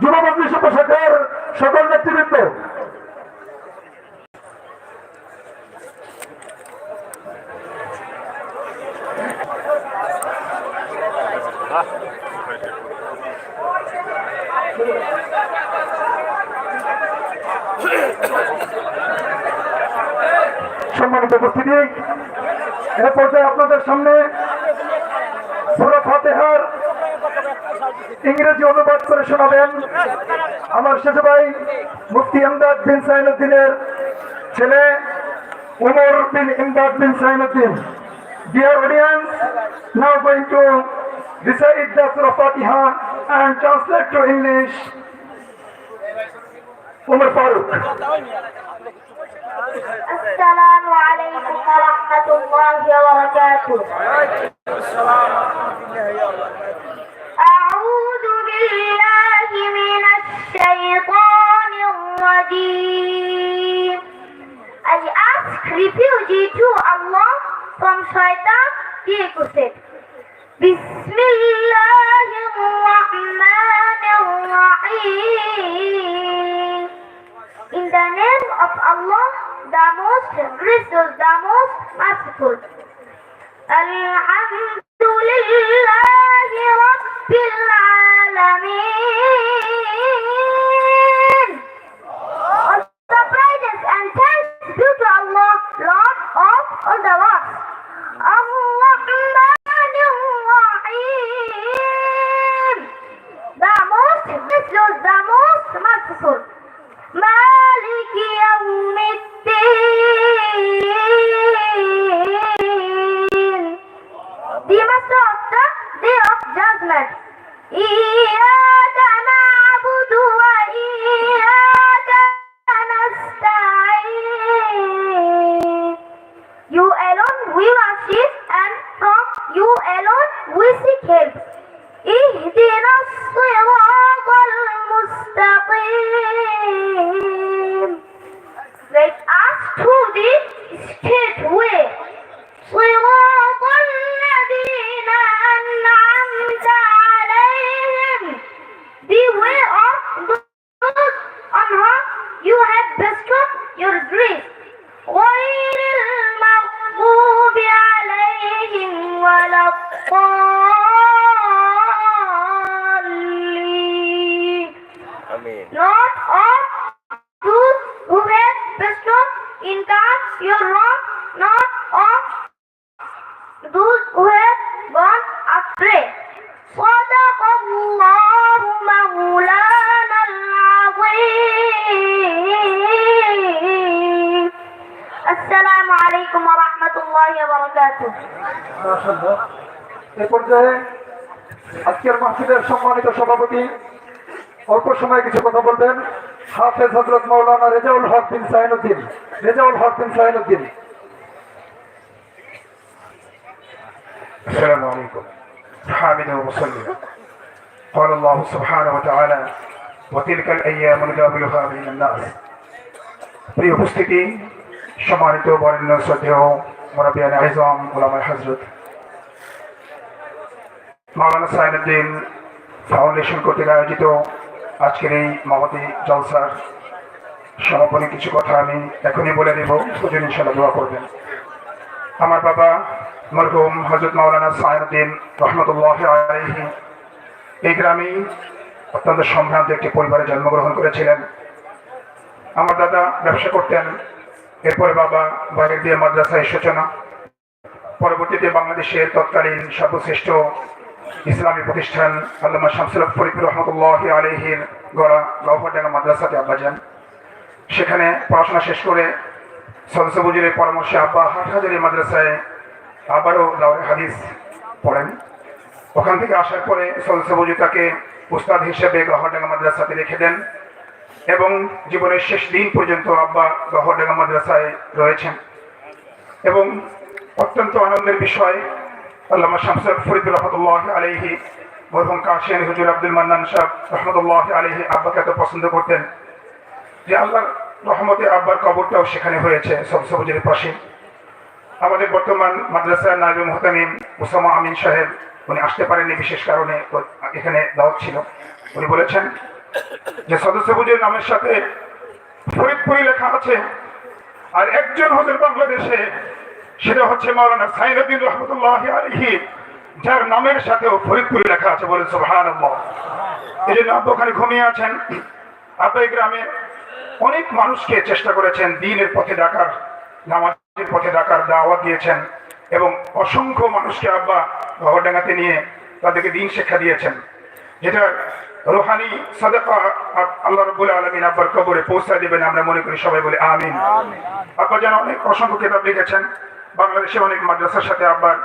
যুব উপশাখার সকল নেতৃবৃন্দ সম্মানিত উপস্থিতি এ পর্যায়ে আপনাদের সামনে সুরা ফাতেহার ইংরেজি অনুবাদ করে শোনাবেন আমার শেষ ভাই মুফতি আমদাদ বিন সাইনুদ্দিনের ছেলে উমর বিন ইমদাদ বিন সাইনুদ্দিন Dear audience, now going to recite the Surah Fatiha and translate to English. Umar Farooq. السلام عليكم ورحمة الله وبركاته أعوذ بالله من الشيطان الرجيم I ask refuge to Allah from shaitan the opposite بسم الله الرحمن الرحيم In the name of Allah, the most gracious, the most merciful. Alhamdulillahi judgment إياك نعبد وإياك نستعين You alone we worship and from you alone we seek help اهدنا الصراط المستقيم Let us to the straight way غير المغضوب عليهم ولا الضالين Amin. Not of those who have bestowed in God your wrong, not এ পর্যায়ে আজকের মাহফিলের সম্মানিত সভাপতি অল্প সময় কিছু কথা বলবেন হাফেজ হজরত মৌলানা রেজাউল হক বিন সাইনুদ্দিন রেজাউল হক বিন সাইনুদ্দিন السلام عليكم حامد ومصلي قال الله سبحانه وتعالى وتلك الأيام نداولها بين الناس প্রিয় উপস্থিতি সম্মানিত বরেণ্য শ্রদ্ধেয় আয়োজিত আজকের এই মহতি জলসার সমাপনী কিছু কথা আমি এখনই বলে দেব। ইনশাল্লাহ করবেন। আমার বাবা মরহুম হজরত মাওলানা সাইনুদ্দিন রহমতুল্লাহ আলহি এই গ্রামেই অত্যন্ত সম্ভ্রান্ত একটি পরিবারে জন্মগ্রহণ করেছিলেন। আমার দাদা ব্যবসা করতেন। এরপরে বাবা বাইরের দিয়ে মাদ্রাসায় সূচনা পরবর্তীতে বাংলাদেশের তৎকালীন সর্বশ্রেষ্ঠ ইসলামী প্রতিষ্ঠান আল্লামা শামসুল ফরিদুর রহমতুল্লাহ আলহির গড়া গহরডাঙ্গা মাদ্রাসাতে আব্বা যান। সেখানে পড়াশোনা শেষ করে সদস্য বুজুরের পরামর্শে আব্বা হাটহাজারি মাদ্রাসায় আবারও লাউরে হাদিস পড়েন। ওখান থেকে আসার পরে সদস্য বুজু তাকে উস্তাদ হিসেবে গহরডাঙ্গা মাদ্রাসাতে রেখে দেন। এবং জীবনের শেষ দিন পর্যন্ত আব্বা গহরডাঙ্গা মাদ্রাসায় রয়েছেন। এবং অত্যন্ত আনন্দের বিষয়, আল্লামা শামসুল ফরিদুর রহমতুল্লাহ আলহি মরহুম কাশিয়ান হুজুর আব্দুল মান্নান সাহ রহমতুল্লাহ আলহি আব্বাকে এত পছন্দ করতেন যে আল্লাহর রহমতে আব্বার কবরটাও সেখানে হয়েছে, সব সবুজের পাশে। আমাদের বর্তমান মাদ্রাসা নাইব মোহতামিম ওসামা আমিন সাহেব, উনি আসতে পারেননি বিশেষ কারণে এখানে দাওয়াত ছিল। উনি বলেছেন যে সদস্য বুঝের নামের সাথে ফরিদপুরি লেখা আছে, আর একজন হলেন বাংলাদেশে, সেটা হচ্ছে মাওলানা সাইনুদ্দিন রহমতুল্লাহ আলহি যার নামের সাথেও ফরিদপুরি লেখা আছে বলে সুবহান এই জন্য আব্বা ওখানে ঘুমিয়ে আছেন। আব্বা এই গ্রামে অনেক মানুষকে চেষ্টা করেছেন দিনের পথে ডাকার, নামাজের পথে ডাকার দাওয়াত দিয়েছেন, এবং অসংখ্য মানুষকে আব্বা গহরডাঙ্গাতে নিয়ে তাদেরকে দিন শিক্ষা দিয়েছেন। যেটা রোহানি সাদাকা আল্লাহ রব্বুল আলমিন আব্বার কবরে পৌঁছা দেবেন আমরা মনে করি সবাই বলে আমিন। আব্বা যেন অনেক অসংখ্য কিতাব লিখেছেন। বাংলাদেশের অনেক মাদ্রাসার সাথে আব্বার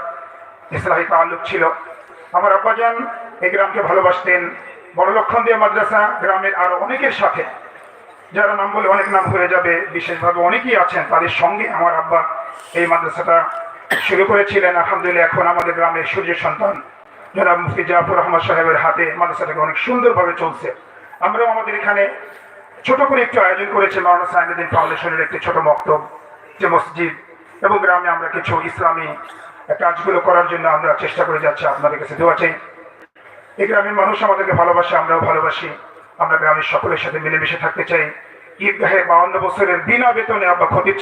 ইসলাহী তাল্লুক ছিল। আমার আব্বাজান এই গ্রামকে ভালোবাসতেন। বড় লক্ষণ দিয়ে মাদ্রাসা গ্রামের আরও অনেকের সাথে। যারা নাম বলে অনেক নাম হয়ে যাবে বিশেষভাবে অনেকেই আছেন। তাদের সঙ্গে আমার আব্বা এই মাদ্রাসাটা শুরু করেছিলেন। আলহামদুলিল্লাহ এখন আমাদের গ্রামের সূর্য সন্তান। জনাব মুফতি জাফর রহমান সাহেবের হাতে মাদ্রাসাটাকে অনেক সুন্দরভাবে চলছে। আমরাও আমাদের এখানে ছোট করে একটু আয়োজন করেছে মাওলানা সাইনুদ্দিন ফাউন্ডেশনের একটি ছোট মক্তব যে মসজিদ এবং গ্রামে আমরা কিছু ইসলামী কাজগুলো করার জন্য আমরা চেষ্টা করে যাচ্ছি। আপনাদের কাছে দোয়া চাই। এই গ্রামের মানুষ আমাদেরকে ভালোবাসে, আমরাও ভালোবাসি। আমরা গ্রামের সকলের সাথে মিলেমিশে থাকতে চাই। ঈদগাহে বাউন্ন বছরের বিনা বেতনে খতিব ছিলেন।